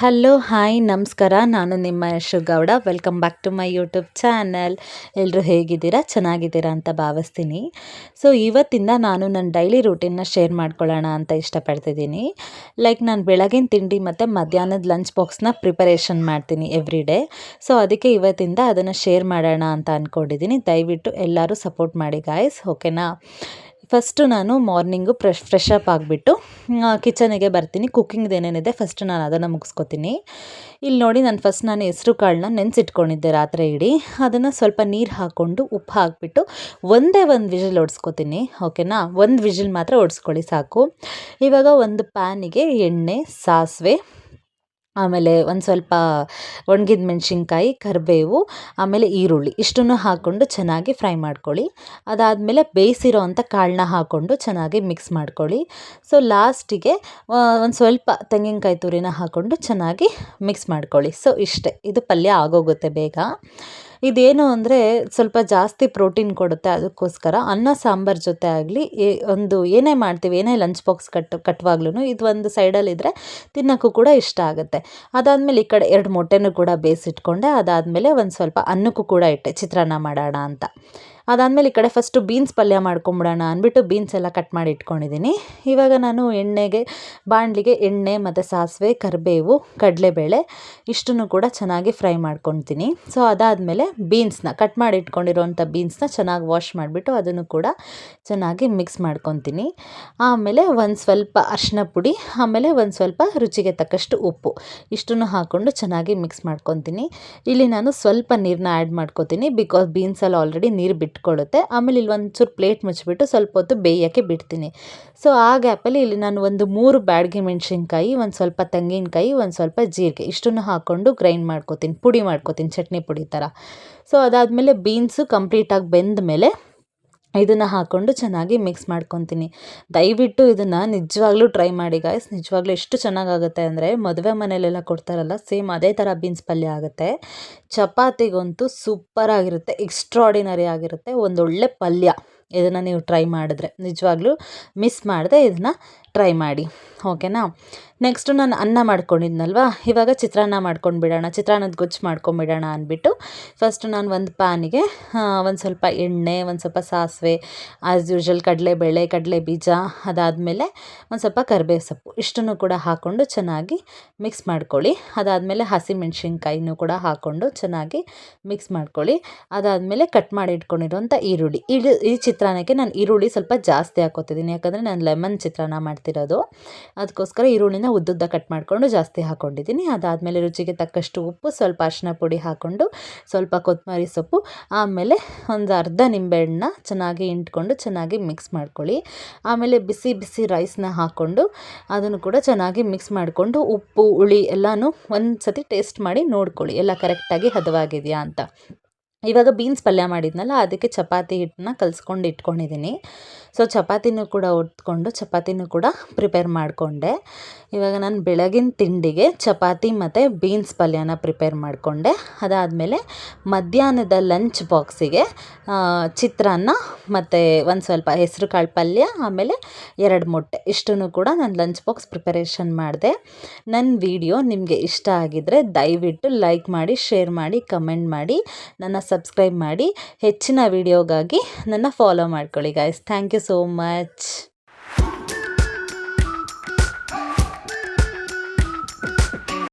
Hello hi ನಮಸ್ಕಾರ. ನಾನು ನಿಮ್ಮ Yashu Gowda. Welcome back to my YouTube channel ಎಲ್ಲರೂ ಹೇಗಿದ್ದೀರಾ? ಚೆನ್ನಾಗಿದ್ದೀರಾ ಅಂತ ಭಾವಿಸ್ತೀನಿ. ಸೊ ಇವತ್ತಿಂದ ನಾನು ನನ್ನ ಡೈಲಿ ರೂಟೀನ್ನ ಶೇರ್ ಮಾಡ್ಕೊಳ್ಳೋಣ ಅಂತ ಇಷ್ಟಪಡ್ತಿದ್ದೀನಿ. ಲೈಕ್ ನಾನು ಬೆಳಗಿನ ತಿಂಡಿ ಮತ್ತು ಮಧ್ಯಾಹ್ನದ ಲಂಚ್ ಬಾಕ್ಸ್ನ ಪ್ರಿಪರೇಷನ್ ಮಾಡ್ತೀನಿ ಎವ್ರಿ ಡೇ ಸೊ ಅದಕ್ಕೆ ಇವತ್ತಿಂದ ಅದನ್ನು ಶೇರ್ ಮಾಡೋಣ ಅಂತ ಅಂದ್ಕೊಂಡಿದ್ದೀನಿ ದಯವಿಟ್ಟು ಎಲ್ಲರೂ ಸಪೋರ್ಟ್ ಮಾಡಿ ಗಾಯ್ಸ್ ಓಕೆನಾ ಫಸ್ಟು ನಾನು ಮಾರ್ನಿಂಗು ಫ್ರೆಶ್ ಫ್ರೆಶ್ ಅಪ್ ಆಗಿಬಿಟ್ಟು ಕಿಚನಿಗೆ ಬರ್ತೀನಿ. ಕುಕ್ಕಿಂಗ್ದು ಏನೇನಿದೆ ಫಸ್ಟ್ ನಾನು ಅದನ್ನು ಮುಗಿಸ್ಕೊತೀನಿ. ಇಲ್ಲಿ ನೋಡಿ ನಾನು ಫಸ್ಟ್ ನಾನು ಹೆಸರು ಕಾಳನ್ನ ನೆನೆಸಿಟ್ಕೊಂಡಿದ್ದೆ ರಾತ್ರಿ ಇಡೀ. ಅದನ್ನು ಸ್ವಲ್ಪ ನೀರು ಹಾಕ್ಕೊಂಡು ಉಪ್ಪು ಹಾಕಿಬಿಟ್ಟು ಒಂದೇ ಒಂದು ವಿಜಿಲ್ ಓಡಿಸ್ಕೊತೀನಿ ಓಕೆನಾ ಒಂದು ವಿಜಿಲ್ ಮಾತ್ರ ಓಡಿಸ್ಕೊಳ್ಳಿ ಸಾಕು. ಇವಾಗ ಒಂದು ಪ್ಯಾನಿಗೆ ಎಣ್ಣೆ, ಸಾಸಿವೆ ಆಮೇಲೆ ಒಂದು ಸ್ವಲ್ಪ ಒಣಗಿದ ಮೆಣಸಿನ್ಕಾಯಿ, ಕರಿಬೇವು, ಆಮೇಲೆ ಈರುಳ್ಳಿ, ಇಷ್ಟನ್ನು ಹಾಕ್ಕೊಂಡು ಚೆನ್ನಾಗಿ ಫ್ರೈ ಮಾಡ್ಕೊಳ್ಳಿ. ಅದಾದಮೇಲೆ ಬೇಯಿಸಿರೋ ಅಂಥ ಕಾಳನ್ನ ಹಾಕ್ಕೊಂಡು ಚೆನ್ನಾಗಿ ಮಿಕ್ಸ್ ಮಾಡ್ಕೊಳ್ಳಿ. ಸೊ ಲಾಸ್ಟಿಗೆ ಒಂದು ಸ್ವಲ್ಪ ತೆಂಗಿನಕಾಯಿ ತುರಿನ ಹಾಕ್ಕೊಂಡು ಚೆನ್ನಾಗಿ ಮಿಕ್ಸ್ ಮಾಡ್ಕೊಳ್ಳಿ. ಸೊ ಇಷ್ಟೇ. ಇದು ಪಲ್ಯ ಆಗೋಗುತ್ತೆ ಬೇಗ. ಇದೇನು ಅಂದರೆ ಸ್ವಲ್ಪ ಜಾಸ್ತಿ ಪ್ರೋಟೀನ್ ಕೊಡುತ್ತೆ ಅದಕ್ಕೋಸ್ಕರ. ಅನ್ನ, ಸಾಂಬಾರು ಜೊತೆ ಆಗಲಿ ಒಂದು ಏನೇ ಮಾಡ್ತೀವಿ, ಏನೇ ಲಂಚ್ ಬಾಕ್ಸ್ ಕಟ್ ಕಟ್ಟುವಾಗ್ಲೂ ಇದು ಒಂದು ಸೈಡಲ್ಲಿದ್ದರೆ ತಿನ್ನೋಕ್ಕೂ ಕೂಡ ಇಷ್ಟ ಆಗುತ್ತೆ. ಅದಾದಮೇಲೆ ಈ ಕಡೆ ಎರಡು ಮೊಟ್ಟೆನೂ ಕೂಡ ಬೇಯಿಸಿಟ್ಕೊಂಡೆ, ಅದಾದಮೇಲೆ ಒಂದು ಸ್ವಲ್ಪ ಅನ್ನಕ್ಕೂ ಕೂಡ ಇಟ್ಟೆ. ಚಿತ್ರಾನ್ನ ಮಾಡೋಣ ಅಂತ. ಅದಾದಮೇಲೆ ಈ ಕಡೆ ಫಸ್ಟು ಬೀನ್ಸ್ ಪಲ್ಯ ಮಾಡ್ಕೊಂಬಿಡೋಣ ಅಂದ್ಬಿಟ್ಟು ಬೀನ್ಸ್ ಎಲ್ಲ ಕಟ್ ಮಾಡಿ ಇಟ್ಕೊಂಡಿದ್ದೀನಿ ಇವಾಗ ನಾನು ಎಣ್ಣೆಗೆ, ಬಾಣಲಿಗೆ ಎಣ್ಣೆ ಮತ್ತು ಸಾಸಿವೆ, ಕರಿಬೇವು, ಕಡಲೆಬೇಳೆ ಇಷ್ಟನ್ನು ಕೂಡ ಚೆನ್ನಾಗಿ ಫ್ರೈ ಮಾಡ್ಕೊತೀನಿ ಸೊ ಅದಾದಮೇಲೆ ಬೀನ್ಸ್ನ ಕಟ್ ಮಾಡಿ ಇಟ್ಕೊಂಡಿರೋಂಥ ಬೀನ್ಸ್ನ ಚೆನ್ನಾಗಿ ವಾಶ್ ಮಾಡಿಬಿಟ್ಟು ಅದನ್ನು ಕೂಡ ಚೆನ್ನಾಗಿ ಮಿಕ್ಸ್ ಮಾಡ್ಕೊತೀನಿ. ಆಮೇಲೆ ಒಂದು ಸ್ವಲ್ಪ ಅರಿಶಿನ ಪುಡಿ, ಆಮೇಲೆ ಒಂದು ಸ್ವಲ್ಪ ರುಚಿಗೆ ತಕ್ಕಷ್ಟು ಉಪ್ಪು ಇಷ್ಟನ್ನು ಹಾಕ್ಕೊಂಡು ಚೆನ್ನಾಗಿ ಮಿಕ್ಸ್ ಮಾಡ್ಕೊತೀನಿ. ಇಲ್ಲಿ ನಾನು ಸ್ವಲ್ಪ ನೀರನ್ನ ಆ್ಯಡ್ ಮಾಡ್ಕೊತೀನಿ ಬಿಕಾಸ್ ಬೀನ್ಸಲ್ಲಿ ಆಲ್ರೆಡಿ ನೀರು ಬಿಟ್ಟು ಇಟ್ಕೊಳ್ಳುತ್ತೆ. ಆಮೇಲೆ ಇಲ್ಲಿ ಒಂದು ಚೂರು ಪ್ಲೇಟ್ ಮುಚ್ಚಿಬಿಟ್ಟು ಸ್ವಲ್ಪ ಹೊತ್ತು ಬೇಯೋಕ್ಕೆ ಬಿಡ್ತೀನಿ. ಸೊ ಆ ಗ್ಯಾಪಲ್ಲಿ ಇಲ್ಲಿ ನಾನು ಒಂದು ಮೂರು ಬ್ಯಾಡಗಿ ಮೆಣಸಿನ್ಕಾಯಿ, ಒಂದು ಸ್ವಲ್ಪ ತೆಂಗಿನಕಾಯಿ, ಒಂದು ಸ್ವಲ್ಪ ಜೀರಿಗೆ ಇಷ್ಟನ್ನು ಹಾಕ್ಕೊಂಡು ಗ್ರೈಂಡ್ ಮಾಡ್ಕೋತೀನಿ. ಪುಡಿ ಮಾಡ್ಕೋತೀನಿ, ಚಟ್ನಿ ಪುಡಿ ಥರ ಸೊ ಅದಾದಮೇಲೆ ಬೀನ್ಸು ಕಂಪ್ಲೀಟಾಗಿ ಬೆಂದ ಮೇಲೆ ಇದನ್ನು ಹಾಕ್ಕೊಂಡು ಚೆನ್ನಾಗಿ ಮಿಕ್ಸ್ ಮಾಡ್ಕೊತೀನಿ. ದಯವಿಟ್ಟು ಇದನ್ನು ನಿಜವಾಗ್ಲೂ ಟ್ರೈ ಮಾಡಿ ಗಾಯ್ಸ್ ನಿಜವಾಗ್ಲೂ ಎಷ್ಟು ಚೆನ್ನಾಗಾಗುತ್ತೆ ಅಂದರೆ ಮದುವೆ ಮನೆಯಲ್ಲೆಲ್ಲ ಕೊಡ್ತಾರಲ್ಲ ಸೇಮ್ ಅದೇ ಥರ ಬೀನ್ಸ್ ಪಲ್ಯ ಆಗುತ್ತೆ. ಚಪಾತಿಗಂತೂ ಸೂಪರಾಗಿರುತ್ತೆ ಎಕ್ಸ್ಟ್ರಾಡಿನರಿ ಆಗಿರುತ್ತೆ, ಒಂದೊಳ್ಳೆ ಪಲ್ಯ ಇದನ್ನು ನೀವು ಟ್ರೈ ಮಾಡಿದ್ರೆ. ನಿಜವಾಗ್ಲೂ ಮಿಸ್ ಮಾಡದೆ ಇದನ್ನು ಟ್ರೈ ಮಾಡಿ ಓಕೆನಾ ನೆಕ್ಸ್ಟು ನಾನು ಅನ್ನ ಮಾಡ್ಕೊಂಡಿದ್ನಲ್ವ? ಇವಾಗ ಚಿತ್ರಾನ್ನ ಮಾಡ್ಕೊಂಡು ಬಿಡೋಣ, ಚಿತ್ರಾನ್ನದ ಗೊಜ್ಜು ಮಾಡ್ಕೊಂಬಿಡೋಣ ಅಂದ್ಬಿಟ್ಟು ಫಸ್ಟ್ ನಾನು ಒಂದು ಪ್ಯಾನಿಗೆ ಒಂದು ಸ್ವಲ್ಪ ಎಣ್ಣೆ, ಒಂದು ಸ್ವಲ್ಪ ಸಾಸಿವೆ ಆ್ಯಸ್ ಯೂಶ್ವಲ್ ಕಡಲೆಬೇಳೆ ಕಡಲೆ ಬೀಜ ಅದಾದಮೇಲೆ ಒಂದು ಸ್ವಲ್ಪ ಕರಿಬೇವು ಸೊಪ್ಪು ಇಷ್ಟನ್ನು ಕೂಡ ಹಾಕ್ಕೊಂಡು ಚೆನ್ನಾಗಿ ಮಿಕ್ಸ್ ಮಾಡ್ಕೊಳ್ಳಿ. ಅದಾದಮೇಲೆ ಹಸಿಮೆಣ್ಸಿನ್ಕಾಯಿನೂ ಕೂಡ ಹಾಕ್ಕೊಂಡು ಚೆನ್ನಾಗಿ ಮಿಕ್ಸ್ ಮಾಡ್ಕೊಳ್ಳಿ. ಅದಾದಮೇಲೆ ಕಟ್ ಮಾಡಿ ಇಟ್ಕೊಂಡಿರುವಂಥ ಈರುಳ್ಳಿ. ಈ ಚಿತ್ರಾನ್ನಕ್ಕೆ ನಾನು ಈರುಳ್ಳಿ ಸ್ವಲ್ಪ ಜಾಸ್ತಿ ಹಾಕೋತಿದ್ದೀನಿ, ಯಾಕಂದರೆ ನಾನು ಲೆಮನ್ ಚಿತ್ರಾನ್ನ ಮಾಡ್ತಿರೋದು. ಅದಕ್ಕೋಸ್ಕರ ಈರುಳ್ಳಿನ ಉದ್ದುದ್ದ ಕಟ್ ಮಾಡಿಕೊಂಡು ಜಾಸ್ತಿ ಹಾಕ್ಕೊಂಡಿದ್ದೀನಿ ಅದಾದಮೇಲೆ ರುಚಿಗೆ ತಕ್ಕಷ್ಟು ಉಪ್ಪು, ಸ್ವಲ್ಪ ಅರಿಶಿನ ಪುಡಿ ಹಾಕ್ಕೊಂಡು ಸ್ವಲ್ಪ ಕೊತ್ತಂಬರಿ ಸೊಪ್ಪು, ಆಮೇಲೆ ಒಂದು ಅರ್ಧ ನಿಂಬೆಹಣ್ಣ ಚೆನ್ನಾಗಿ ಇಂಟ್ಕೊಂಡು ಚೆನ್ನಾಗಿ ಮಿಕ್ಸ್ ಮಾಡ್ಕೊಳ್ಳಿ. ಆಮೇಲೆ ಬಿಸಿ ಬಿಸಿ ರೈಸ್ನ ಹಾಕ್ಕೊಂಡು ಅದನ್ನು ಕೂಡ ಚೆನ್ನಾಗಿ ಮಿಕ್ಸ್ ಮಾಡಿಕೊಂಡು ಉಪ್ಪು, ಹುಳಿ ಎಲ್ಲನೂ ಒಂದು ಸತಿ ಟೇಸ್ಟ್ ಮಾಡಿ ನೋಡ್ಕೊಳ್ಳಿ. ಎಲ್ಲ ಕರೆಕ್ಟಾಗಿ ಹದವಾಗಿದೆಯಾ ಅಂತ. ಇವಾಗ ಬೀನ್ಸ್ ಪಲ್ಯ ಮಾಡಿದ್ನಲ್ಲ, ಅದಕ್ಕೆ ಚಪಾತಿ ಹಿಟ್ಟನ್ನ ಕಲಿಸ್ಕೊಂಡು ಇಟ್ಕೊಂಡಿದ್ದೀನಿ ಸೊ ಚಪಾತಿನೂ ಕೂಡ ಒತ್ಕೊಂಡು ಚಪಾತಿನೂ ಕೂಡ ಪ್ರಿಪೇರ್ ಮಾಡಿಕೊಂಡೆ. ಇವಾಗ ನಾನು ಬೆಳಗಿನ ತಿಂಡಿಗೆ ಚಪಾತಿ ಮತ್ತು ಬೀನ್ಸ್ ಪಲ್ಯನ ಪ್ರಿಪೇರ್ ಮಾಡಿಕೊಂಡೆ. ಅದಾದಮೇಲೆ ಮಧ್ಯಾಹ್ನದ ಲಂಚ್ ಬಾಕ್ಸಿಗೆ ಚಿತ್ರಾನ್ನ ಮತ್ತು ಒಂದು ಸ್ವಲ್ಪ ಹೆಸರು ಕಾಳು ಪಲ್ಯ, ಆಮೇಲೆ ಎರಡು ಮೊಟ್ಟೆ. ಇಷ್ಟನ್ನು ಕೂಡ ನಾನು ಲಂಚ್ ಬಾಕ್ಸ್ ಪ್ರಿಪರೇಷನ್ ಮಾಡಿದೆ. ನನ್ನ ವಿಡಿಯೋ ನಿಮಗೆ ಇಷ್ಟ ಆಗಿದ್ದರೆ ದಯವಿಟ್ಟು ಲೈಕ್ ಮಾಡಿ ಶೇರ್ ಮಾಡಿ ಕಮೆಂಟ್ ಮಾಡಿ. ನನ್ನ ಸಬ್ಸ್ಕ್ರೈಬ್ ಮಾಡಿ ಹೆಚ್ಚಿನ ವಿಡಿಯೋಗಾಗಿ ನನ್ನ ಫಾಲೋ ಮಾಡ್ಕೊಳ್ಳಿ guys thank you so much